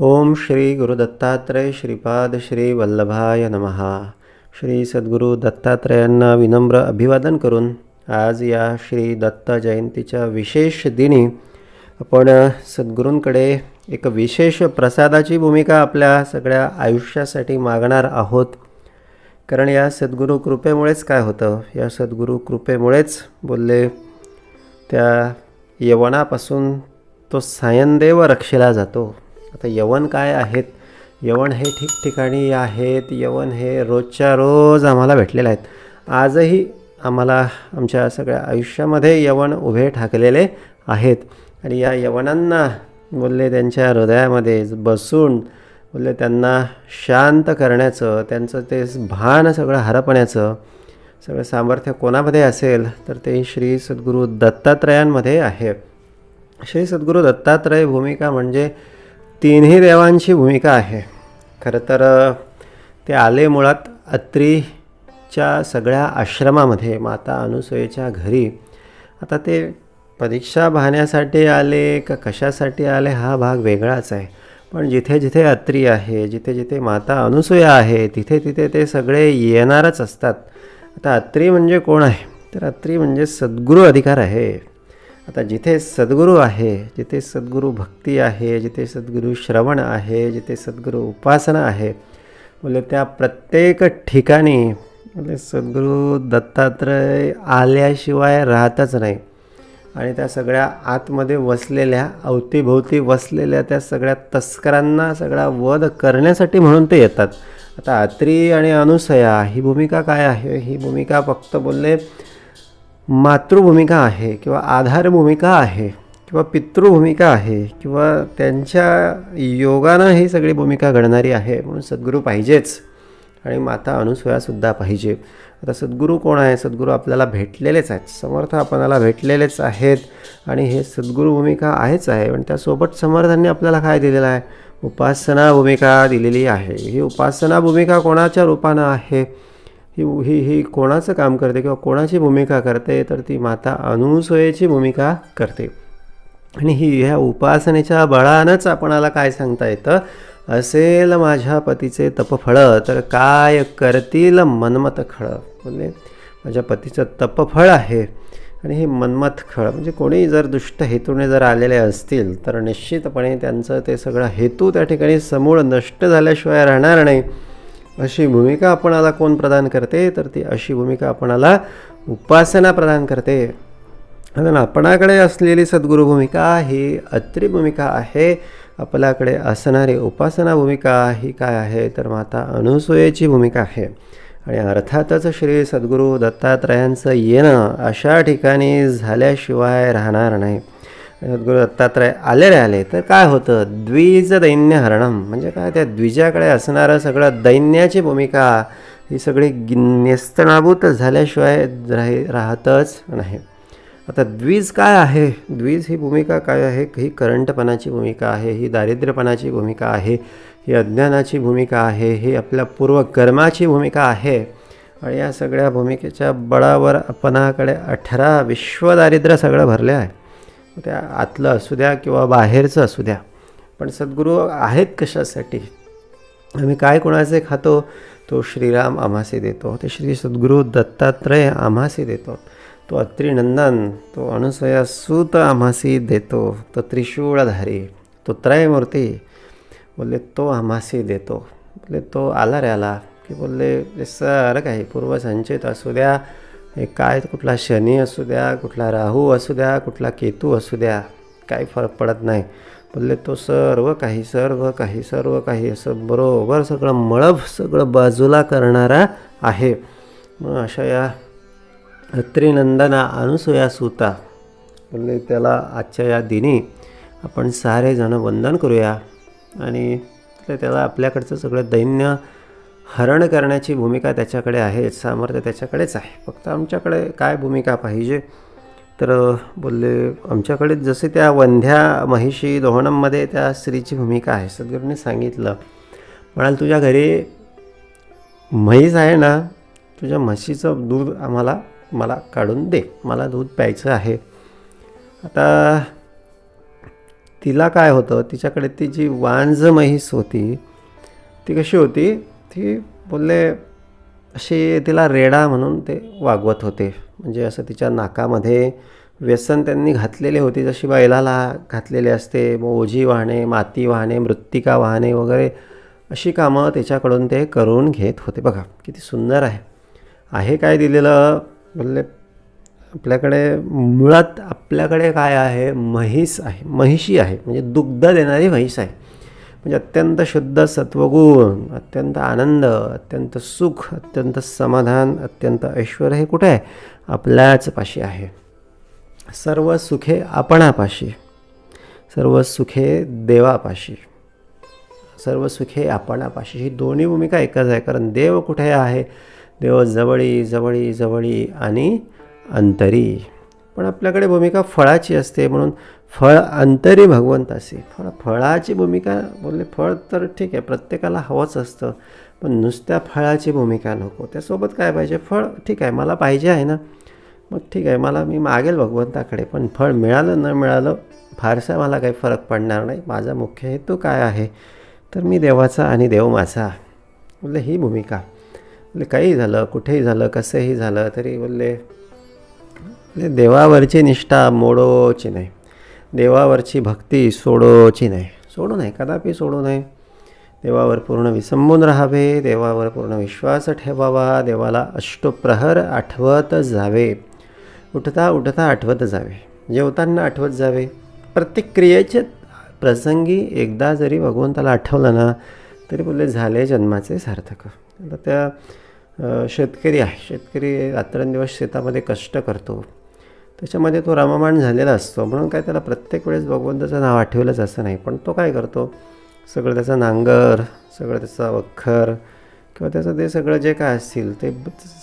ओम श्री गुरु दत्तात्रय श्रीपाद श्री वल्लभाय नमः. श्री सद्गुरू दत्तात्रयांना विनम्र अभिवादन करून आज या श्री दत्त जयंतीच्या विशेष दिनी आपण सद्गुरूंकडे एक विशेष प्रसादाची भूमिका आपल्या सगळ्या आयुष्यासाठी मागणार आहोत. कारण या सद्गुरू कृपेमुळेच काय होतं? या सद्गुरू कृपेमुळेच बोलले त्या यवनापासून तो सायनदेव रक्षिला जातो. आता यवन काय आहेत? यवन हे ठिकठिकाणी आहेत. यवन हे रोजच्या रोज आम्हाला भेटलेले आहेत. आजही आम्हाला आमच्या सगळ्या आयुष्यामध्ये यवन उभे ठाकलेले आहेत. आणि या यवनांना बोलले त्यांच्या हृदयामध्ये बसून बोलले त्यांना शांत करण्याचं त्यांचं ते भान सगळं हरपण्याचं सगळं सामर्थ्य कोणामध्ये असेल तर ते श्री सद्गुरू दत्तात्रयांमध्ये आहे. श्री सद्गुरू दत्तात्रय भूमिका म्हणजे तिन्ही देवांची भूमिका आहे. खरं तर ते आले मुळात अत्रीच्या सगळ्या आश्रमामध्ये माता अनुसयेच्या घरी. आता ते परीक्षा पाहण्यासाठी आले का कशासाठी आले हा भाग वेगळाच आहे. पण जिथे जिथे अत्री आहे जिथे जिथे माता अनुसूया आहे तिथे तिथे ते सगळे येणारच असतात. आता अत्री म्हणजे कोण आहे? तर अत्री म्हणजे सद्गुरू अधिकार आहे. आता जिथे सद्गुरू आहे जिथे सद्गुरू भक्ती आहे जिथे सद्गुरू श्रवण आहे जिथे सद्गुरू उपासना आहे म्हणजे त्या प्रत्येक ठिकाणी म्हणजे सद्गुरू दत्तात्रय आल्याशिवाय राहतच नाही. आणि त्या सगळ्या आतमध्ये वसलेल्या अवतीभोवती वसलेल्या त्या सगळ्या तस्करांना सगळा वध करण्यासाठी म्हणून ते येतात. आता अत्री आणि अनुसया ही भूमिका काय आहे? ही भूमिका फक्त बोलले मातृभूमिका आहे किंवा आधार भूमिका आहे किंवा पितृभूमिका आहे किंवा त्यांच्या योगानं ही सगळी भूमिका घडणारी आहे म्हणून सद्गुरू पाहिजेच. आणि माता अनुसयासुद्धा पाहिजे. आता सद्गुरू कोण आहे? सद्गुरू आपल्याला भेटलेलेच आहेत. समर्थ आपणाला भेटलेलेच आहेत. आणि हे सद्गुरू भूमिका आहेच आहे. पण त्यासोबत समर्थांनी आपल्याला काय दिलेलं आहे? उपासना भूमिका दिलेली आहे. ही उपासना भूमिका कोणाच्या रूपानं आहे? ही ही ही कोणाचं काम करते किंवा कोणाची भूमिका करते तर ती माता अनुसयेची भूमिका करते. आणि ही ह्या उपासनेच्या बळानंच आपणाला काय सांगता येतं? असेल माझ्या पतीचे तपफळं तर काय करतील मनमत खळ? म्हणजे माझ्या पतीचं तपफळ आहे आणि हे मनमत खळ म्हणजे कोणी जर दुष्ट हेतूने जर आलेले असतील तर निश्चितपणे त्यांचं ते सगळं हेतू त्या ठिकाणी समूळ नष्ट झाल्याशिवाय राहणार नाही. अशी भूमिका आपणाला कोण प्रदान करते? तर ती अशी भूमिका आपणाला उपासना प्रदान करते. कारण आपणाकडे असलेली सद्गुरू भूमिका ही अत्री भूमिका आहे. आपल्याकडे असणारी उपासना भूमिका ही काय आहे? तर माता अनुसूयेची भूमिका आहे. आणि अर्थातच श्री सद्गुरू दत्तात्रयांचं येणं अशा ठिकाणी झाल्याशिवाय राहणार नाही. सद्गुरू दत्तात्रय आलेले आले. तर काय होतं? द्विज दैन्य हरणम म्हणजे काय? त्या द्विजाकडे असणारं सगळं दैन्याची भूमिका ही सगळी नेस्तनाभूत झाल्याशिवाय राही राहतच नाही. आता द्विज काय आहे? द्विज ही भूमिका काय आहे? ही करंटपणाची भूमिका आहे ही दारिद्र्यपणाची भूमिका आहे ही अज्ञानाची भूमिका आहे ही आपल्या पूर्वकर्माची भूमिका आहे. आणि या सगळ्या भूमिकेच्या बळावर आपणाकडे अठरा विश्वदारिद्र्य सगळं भरले आहे. त्या आतलं असू द्या किंवा बाहेरचं असू द्या पण सद्गुरू आहेत कशासाठी? आम्ही काय कोणाचे खातो? तो श्रीराम आम्हासे देतो. ते श्री सद्गुरू दत्तात्रय आम्हासे देतो. तो अत्रिनंदन तो अनुसया सूत आम्हासी देतो. तो त्रिशूळधारी तो त्रयमूर्ती बोलले तो आम्हासी देतो. बोलले तो आला रे आला. की बोलले ते सर काही पूर्वसंचित असू द्या हे काय कुठला शनी असू द्या कुठला राहू असू द्या कुठला केतू असू द्या काही फरक पडत नाही. बोलले तो सर्व काही सर्व काही सर्व काही असं बरोबर सगळं मळब सगळं बाजूला करणारा आहे. मग अशा या अत्रिनंदना अनुसया सुता. बोलले त्याला आजच्या या दिनी आपण सारेजणं वंदन करूया. आणि त्याला आपल्याकडचं सगळं दैन्य हरण करण्याची भूमिका त्याच्याकडे आहे सामर्थ्य त्याच्याकडेच आहे. फक्त आमच्याकडे काय भूमिका पाहिजे? तर बोलले आमच्याकडे जसे त्या वंध्या महिषी दोहणममध्ये त्या स्त्रीची भूमिका आहे. सद्गुरूने सांगितलं. म्हणाल तुझ्या घरी म्हैस आहे ना तुझ्या म्हशीचं दूध आम्हाला मला काढून दे. मला दूध प्यायचं आहे. आता तिला काय होतं? तिच्याकडे ती जी वांज म्हैस होती ती कशी होती? ती बोलले अशी तिला रेडा म्हणून ते वागवत होते. म्हणजे असं तिच्या नाकामध्ये व्यसन त्यांनी घातलेले होते. जशी बैलाला घातलेले असते मग ओझी वाहणे माती वाहणे मृत्तिका वाहणे वगैरे अशी कामं त्याच्याकडून ते करून घेत होते. बघा किती सुंदर आहे. आहे काय दिलेलं? बोलले आपल्याकडे मुळात आपल्याकडे काय आहे? म्हैस आहे. म्हैशी आहे. म्हणजे दुग्ध देणारी म्हैस आहे. म्हणजे अत्यंत शुद्ध सत्वगुण अत्यंत आनंद अत्यंत सुख अत्यंत समाधान अत्यंत ऐश्वर हे कुठे आहे? आपल्याच पाशी आहे. सर्व सुखे आपणापाशी सर्व सुखे देवापाशी सर्व सुखे आपणापाशी. ही दोन्ही भूमिका एकच आहे कारण देव कुठे आहे? देव जवळी जवळी जवळी आणि अंतरी. पण आपल्याकडे भूमिका फळाची असते म्हणून फळ अंतरी भगवंतासी फळ फळाची भूमिका बोलले फळ तर ठीक आहे प्रत्येकाला हवंच असतं पण नुसत्या फळाची भूमिका नको. त्यासोबत काय पाहिजे? फळ ठीक आहे मला पाहिजे आहे ना. मग ठीक आहे मला मी मागेल भगवंताकडे पण फळ मिळालं न मिळालं फारसा मला काही फरक पडणार नाही. माझा मुख्य हेतू काय आहे? तर मी देवाचा आणि देव माझा. बोलले ही भूमिका. बोलले काही झालं कुठेही झालं कसंही झालं तरी बोलले बोलले देवावरची निष्ठा मोडोची नाही. देवावरची भक्ती सोडोची नाही. सोडू नये कदापि सोडू नये. देवावर पूर्ण विसंबून राहावे देवावर पूर्ण विश्वास ठेवावा देवाला अष्टप्रहर आठवत जावे. उठता उठता आठवत जावे. जेवताना आठवत जावे. प्रत्येक क्रियेचे प्रसंगी एकदा जरी भगवंताला आठवलं ना तरी बोलले झाले जन्माचे सार्थक. आता त्या शेतकरी आहे. शेतकरी रात्रंदिवस शेतामध्ये कष्ट करतो. त्याच्यामध्ये तो रममाण झालेला असतो. म्हणून काय त्याला प्रत्येक वेळेस भगवंताचं नाव आठवलंच असं नाही. पण तो काय करतो? सगळं त्याचं नांगर सगळं त्याचा वखर किंवा त्याचं ते सगळं जे काय असतील ते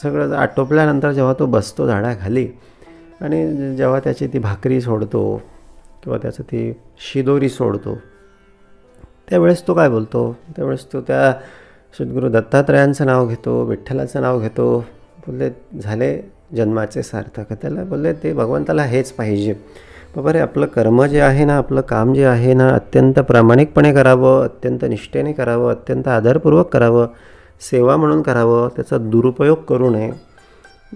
सगळं आटोपल्यानंतर जेव्हा तो बसतो झाडाखाली आणि जेव्हा त्याची ती भाकरी सोडतो किंवा त्याचं ती शिदोरी सोडतो त्यावेळेस तो काय बोलतो? त्यावेळेस तो त्या सद्गुरू दत्तात्रयांचं नाव घेतो विठ्ठलाचं नाव घेतो. बोलले झाले जन्माचे सार्थक त्याला बोलले ते भगवंताला हेच पाहिजे. बाबा रे आपलं कर्म जे आहे ना आपलं काम जे आहे ना अत्यंत प्रामाणिकपणे करावं अत्यंत निष्ठेने करावं अत्यंत आदरपूर्वक करावं सेवा म्हणून करावं त्याचा दुरुपयोग करू नये.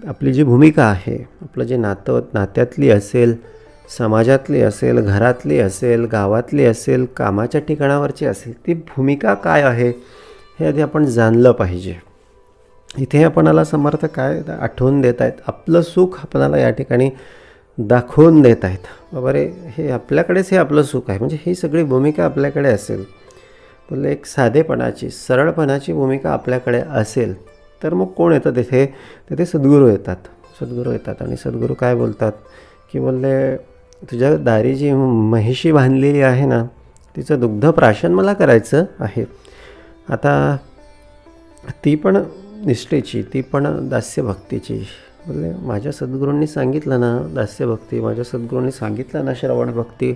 आपली जी भूमिका आहे आपलं जे नातं नात्यातली असेल समाजातली असेल घरातली असेल गावातली असेल कामाच्या ठिकाणावरची असेल ती भूमिका काय आहे हे आधी आपण जाणलं पाहिजे. इथे आपणाला समर्थ काय? आठवून देत आहेत. आपलं सुख आपणाला या ठिकाणी दाखवून देत आहेत. बाबा रे हे आपल्याकडेच हे आपलं सुख आहे. म्हणजे ही सगळी भूमिका आपल्याकडे असेल. बोलले एक साधेपणाची सरळपणाची भूमिका आपल्याकडे असेल तर मग कोण येतं तिथे? तिथे सद्गुरू येतात. सद्गुरू येतात आणि सद्गुरू काय बोलतात? की बोलले तुझ्या दारी जी म्हैशी बांधलेली आहे ना तिचं दुग्ध प्राशन मला करायचं आहे. आता ती पण निष्ठेची ती पण दास्यभक्तीची. बोलले माझ्या सद्गुरूंनी सांगितलं ना दास्यभक्ती माझ्या सद्गुरूंनी सांगितलं ना श्रवण भक्ती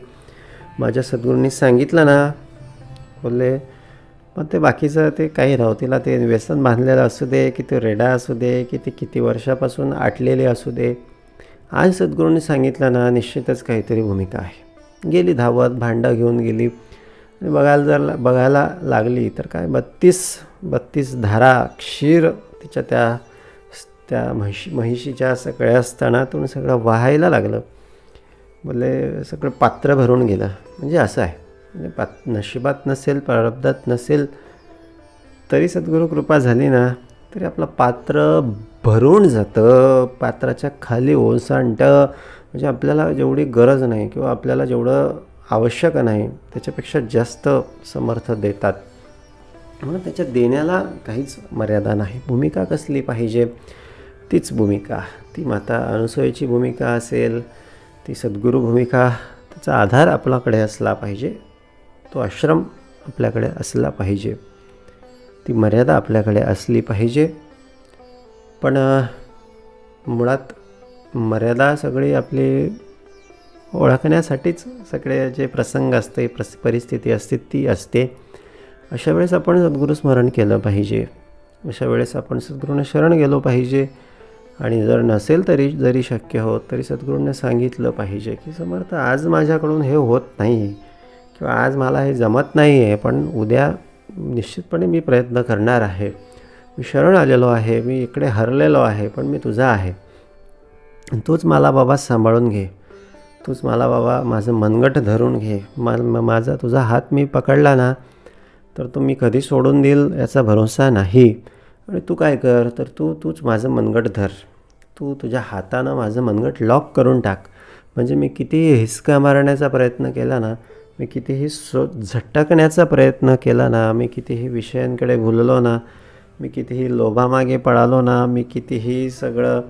माझ्या सद्गुरूंनी सांगितलं ना बोलले पण ते बाकीचं ते काही राहू तिला ते व्यसन बांधलेलं असू दे की ते रेडा असू दे की ते किती वर्षापासून आटलेले असू दे. आज सद्गुरूंनी सांगितलं ना निश्चितच काहीतरी भूमिका आहे. गेली धावत भांडं घेऊन गेली. आणि बघायला जर ला- बघायला लागली तर काय? बत्तीस बत्तीस धारा क्षीर तिच्या त्या त्या म्हशी म्हैशीच्या सगळ्या स्तनातून सगळं वाहायला लागलं. बोलले सगळं पात्र भरून गेलं. म्हणजे असं आहे. म्हणजे पात नशिबात नसेल प्रारब्धात नसेल तरी सद्गुरू कृपा झाली ना तरी आपलं पात्र भरून जातं. पात्राच्या खाली ओसांडतं. म्हणजे आपल्याला जेवढी गरज नाही किंवा आपल्याला जेवढं आवश्यक नाही त्याच्यापेक्षा जास्त समर्थ देतात. म्हणून त्याच्या देण्याला काहीच मर्यादा नाही. भूमिका कसली पाहिजे? तीच भूमिका. ती माता अनुसयेची भूमिका असेल ती सद्गुरू भूमिका त्याचा आधार आपल्याकडे असला पाहिजे तो आश्रम आपल्याकडे असला पाहिजे. ती मर्यादा आपल्याकडे असली पाहिजे. पण मुळात मर्यादा सगळी आपली ओळखण्यासाठीच सगळे जे प्रसंग असते प्रस परिस्थिती असते ती असते. अशा वेळेस आपण सद्गुरू स्मरण केलं पाहिजे. अशा वेळेस आपण सद्गुरूंना शरण गेलो पाहिजे. आणि जर नसेल तरी जरी शक्य होत तरी सद्गुरूंना सांगितलं पाहिजे की समर्थ आज माझ्याकडून हे होत नाही. किंवा आज मला हे जमत नाही आहे पण उद्या निश्चितपणे मी प्रयत्न करणार आहे. मी शरण आलेलो आहे मी इकडे हरलेलो आहे पण मी तुझा आहे. तूच मला बाबा सांभाळून घे. तूच मला बाबा माझं मनगट धरून घे. मा माझा तुझा हात मी पकडला ना तर तो मी कधी सोडून देईल याचा भरोसा नाही. आणि तू काय कर? तर तू तूच माझं मनगट धर. तू तुझ्या हातानं माझं मनगट लॉक करून टाक. म्हणजे मी कितीही हिसका मारण्याचा प्रयत्न केला ना मी कितीही सो झटकण्याचा प्रयत्न केला ना मी कितीही विषयांकडे भुललो ना मी कितीही लोभामागे पळालो ना मी कितीही सगळं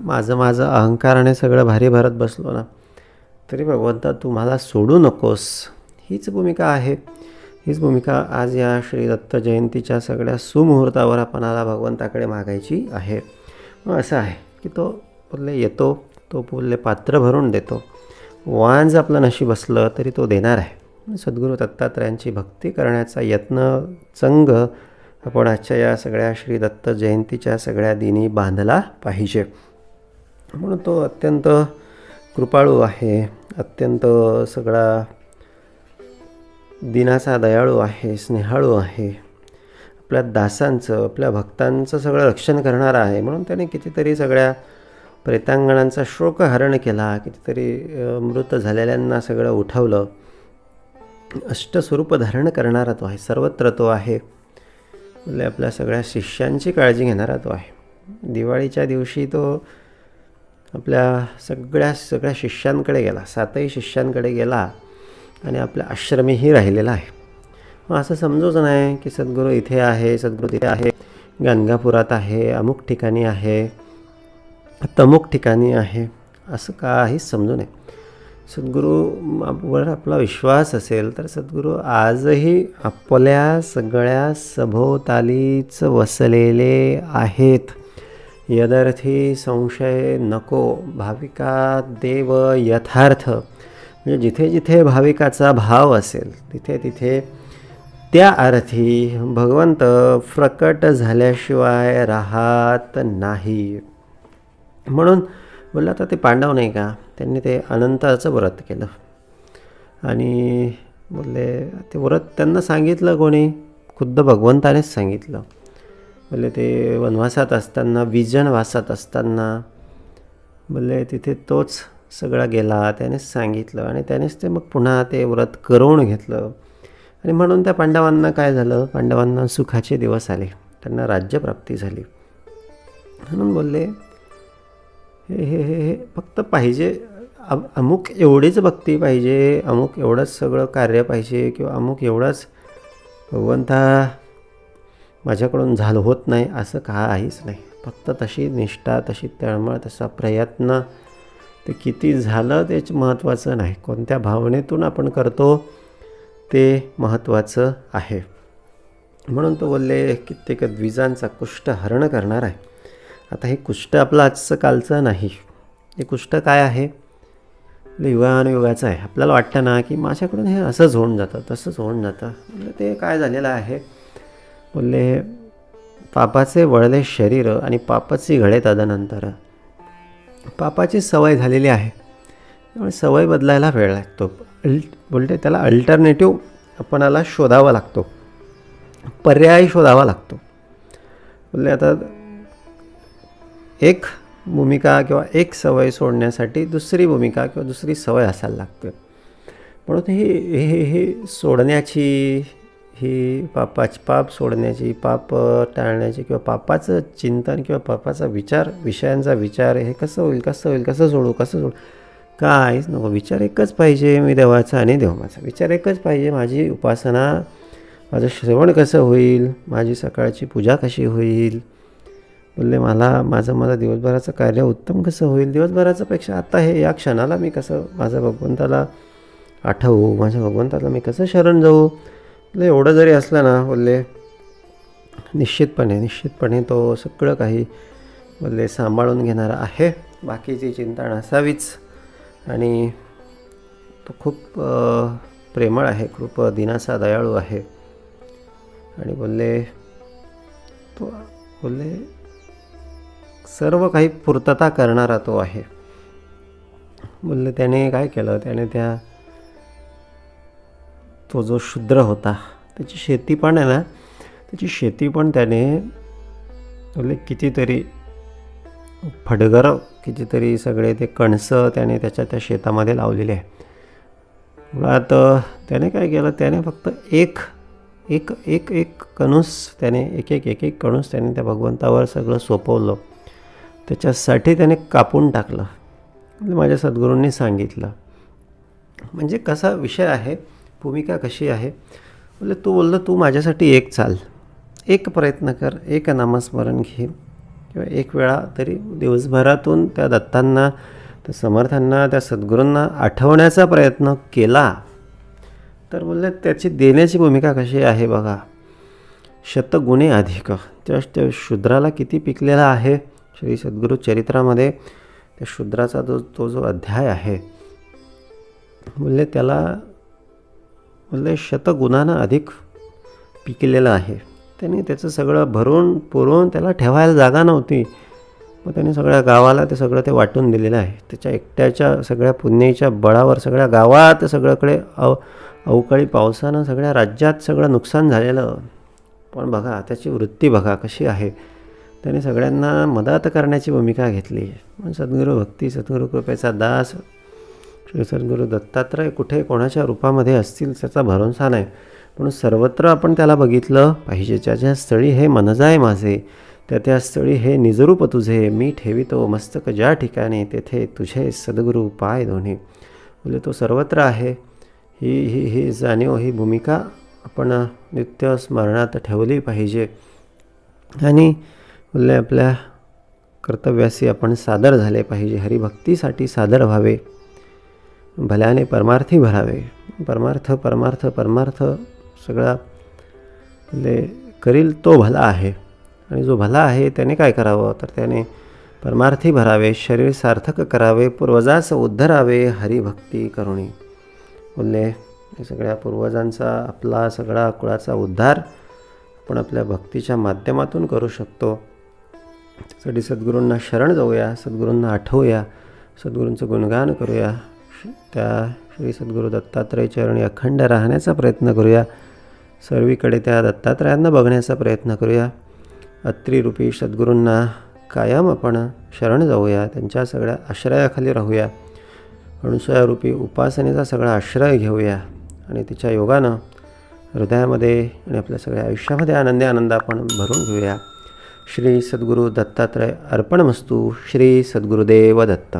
माझं माझं अहंकाराने सगळं भारी भरत बसलो ना तरी भगवंता तू मला सोडू नकोस. हीच भूमिका आहे. हीच भूमिका आज या श्री दत्त जयंतीच्या सगळ्या सुमुहूर्तावर आपणाला भगवंताकडे मागायची आहे. मग असं आहे की तो बोलले येतो तो बोलले पात्र भरून देतो. वांज आपलं नशीब असलं तरी तो देणार आहे. सद्गुरू दत्तात्रयांची भक्ती करण्याचा यत्न चंग आपण आजच्या या सगळ्या श्री दत्त जयंतीच्या सगळ्या दिनी बांधला पाहिजे. म्हणून तो अत्यंत कृपाळू आहे अत्यंत सगळा दिनाचा दयाळू आहे स्नेहाळू आहे. आपल्या दासांचं आपल्या भक्तांचं सगळं रक्षण करणारा आहे. म्हणून त्याने कितीतरी सगळ्या प्रेतांगणांचा शोकहरण केला कितीतरी मृत झालेल्यांना सगळं उठवलं. अष्टस्वरूप धारण करणारा तो आहे सर्वत्र तो आहे. म्हणजे आपल्या सगळ्या शिष्यांची काळजी घेणारा तो आहे. दिवाळीच्या दिवशी तो आपल्या सगळ्या सगळ्या शिष्यांकडे गेला सातही शिष्यांकडे गेला. आणि आपल्या आश्रमीही राहिलेला आहे. मग असं समजूच नाही की सद्गुरू इथे आहे सद्गुरू तिथे आहे गाणगापुरात आहे अमुक ठिकाणी आहे तमुक ठिकाणी आहे असं काहीच समजू नये सद्गुरूवर आपला विश्वास असेल तर सद्गुरू आजही आपल्या सगळ्या सभोवतालीच वसलेले आहेत. यदर्थी संशय नको भाविका देव यथार्थ. म्हणजे जिथे जिथे भाविकाचा भाव असेल तिथे तिथे त्या अर्थी भगवंत प्रकट झाल्याशिवाय राहत नाही. म्हणून बोलला आता ते पांडव नाही का? त्यांनी ते अनंताचं व्रत केलं. आणि बोलले ते व्रत त्यांना सांगितलं कोणी? खुद्द भगवंतानेच सांगितलं. बोलले ते वनवासात असताना विजनवासात असताना बोलले तिथे तोच सगळा गेला त्यानेच सांगितलं आणि त्यानेच ते मग पुन्हा ते व्रत करवून घेतलं. आणि म्हणून त्या पांडवांना काय झालं? पांडवांना सुखाचे दिवस आले. त्यांना राज्यप्राप्ती झाली. म्हणून बोलले हे हे हे हे फक्त पाहिजे अमुक एवढीच भक्ती पाहिजे अमुक एवढंच सगळं कार्य पाहिजे किंवा अमुक एवढंच भगवंता माझ्याकडून झालं होत नाही असं काहीच नाही. फक्त तशी निष्ठा तशी तळमळ तसा प्रयत्न ते किती झालं तेच महत्त्वाचं नाही. कोणत्या भावनेतून आपण करतो ते महत्त्वाचं आहे. म्हणून तो बोलले कित्येक द्विजांचा कुष्ठ हरण करणार आहे. आता हे कुष्ठ आपलं आजचं कालचं नाही. हे कुष्ठ काय आहे? आपलं युगानुयुगाचं आहे. आपल्याला वाटतं ना की माझ्याकडून हे असंच होऊन जातं तसंच होऊन जातं. म्हणजे ते काय झालेलं आहे? बोलले पापाचे वळले शरीर आणि पापाची घडे तदनंतर पापाची सवय झालेली आहे. त्यामुळे सवय बदलायला वेळ लागतो. अल्ट बोलते त्याला अल्टरनेटिव्ह आपणाला शोधावा लागतो. पर्याय शोधावा लागतो. बोलले आता एक भूमिका किंवा एक सवय सोडण्यासाठी दुसरी भूमिका किंवा दुसरी सवय असायला लागते. म्हणून हे हे हे सोडण्याची ही पापाची पाप सोडण्याची पाप टाळण्याची किंवा पापाचं चिंतन किंवा पापाचा विचार विषयांचा विचार हे कसं होईल कसं होईल कसं सोडू कसं सोडू? काहीच नको. विचार एकच पाहिजे मी देवाचा आणि देव माझा विचार एकच पाहिजे माझी उपासना माझं श्रवण कसं होईल माझी सकाळची पूजा कशी होईल? बोलले मला माझं माझं दिवसभराचं कार्य उत्तम कसं होईल? दिवसभराचं पेक्षा आत्ता हे या क्षणाला मी कसं माझ्या भगवंताला आठवू? माझ्या भगवंताला मी कसं शरण जाऊ? एवढं जरी असलं ना बोलले निश्चितपणे निश्चितपणे तो सगळं काही बोलले सांभाळून घेणारा आहे. बाकीची चिंता नसावीच. आणि तो खूप प्रेमळ आहे खूप दिनाचा दयाळू आहे. आणि बोलले तो बोलले सर्व काही पूर्तता करणारा तो आहे. बोलले त्याने काय केलं? त्याने त्या तो जो शूद्र होता त्याची शेती पण आहे ना त्याची शेती पण त्याने म्हणजे कितीतरी फडगर कितीतरी सगळे ते कणसं त्याने त्याच्या त्या शेतामध्ये लावलेले आहे. मुळात त्याने काय केलं त्याने फक्त एक एक एक एक कणूस त्याने एक एक एक एक कणूस त्याने त्या भगवंतावर सगळं सोपवलं. त्याच्यासाठी त्याने कापून टाकलं. म्हणजे माझ्या सद्गुरूंनी सांगितलं. म्हणजे कसा विषय आहे भूमिका कशी आहे? म्हणजे तू बोललं तू माझ्यासाठी एक चाल. एक प्रयत्न कर एक नामस्मरण घे. किंवा एक वेळा तरी दिवसभरातून त्या दत्तांना त्या समर्थांना त्या सद्गुरूंना आठवण्याचा प्रयत्न केला. तर बोलले त्याची देण्याची भूमिका कशी आहे बघा. शतगुणे अधिक. त्या त्या शूद्राला किती पिकलेला आहे? श्री सद्गुरू चरित्रामध्ये त्या शूद्राचा जो तो जो अध्याय आहे. बोलले त्याला म्हणजे शतगुणानं अधिक पिकलेलं आहे. त्याने त्याचं सगळं भरून पुरवून त्याला ठेवायला जागा नव्हती. मग त्याने सगळ्या गावाला ते सगळं ते वाटून दिलेलं आहे. त्याच्या एकट्याच्या सगळ्या पुण्याच्या बळावर सगळ्या गावात सगळ्याकडे अव अवकाळी पावसानं सगळ्या राज्यात सगळं नुकसान झालेलं. पण बघा त्याची वृत्ती बघा कशी आहे. त्याने सगळ्यांना मदत करण्याची भूमिका घेतली. पण सद्गुरू भक्ती सद्गुरू कृपेचा दास श्री सद्गुरू दत्तात्रय कुठे कोणाच्या रूपामध्ये असतील त्याचा भरोसा नाही. पण सर्वत्र आपण त्याला बघितलं पाहिजे ज्या ज्या स्थळी हे मनजाय माझे त्या त्या स्थळी हे निजरूप तुझे मी ठेवितो मस्तक ज्या ठिकाणी तेथे तुझे सद्गुरू पाय दोन्ही. म्हणजे तो सर्वत्र आहे. ही ही ही जाणीव ही भूमिका आपण नित्य स्मरणात ठेवली पाहिजे. आणि बोलले आपल्या कर्तव्याशी आपण सादर झाले पाहिजे. हरिभक्तीसाठी सादर व्हावे. भल्याने परमार्थी भरावे. परमार्थ परमार्थ परमार्थ सगळा ले करील तो भला आहे. आणि जो भला आहे त्याने काय करावं? तर त्याने परमार्थी भरावे शरीर सार्थक करावे पूर्वजास उद्धरावे हरिभक्ती करुणी. बोलले सगळ्या पूर्वजांचा आपला सगळा कुळाचा उद्धार आपण आपल्या भक्तीच्या माध्यमातून करू शकतो. त्यासाठी सद्गुरूंना शरण जाऊया सद्गुरूंना आठवूया सद्गुरूंचं गुणगान करूया त्या श्री सद्गुरू दत्तात्रय चरणी अखंड राहण्याचा प्रयत्न करूया. सर्वीकडे त्या दत्तात्रयांना बघण्याचा प्रयत्न करूया. अत्रिरूपी सद्गुरूंना कायम आपण शरण जाऊया. त्यांच्या सगळ्या आश्रयाखाली राहूया. अणुसयारूपी उपासनेचा सगळा आश्रय घेऊया. आणि तिच्या योगानं हृदयामध्ये आणि आपल्या सगळ्या आयुष्यामध्ये आनंदी आनंद आपण भरून घेऊया. श्री सद्गुरू दत्तात्रय अर्पणमस्तू. श्री सद्गुरुदेव दत्त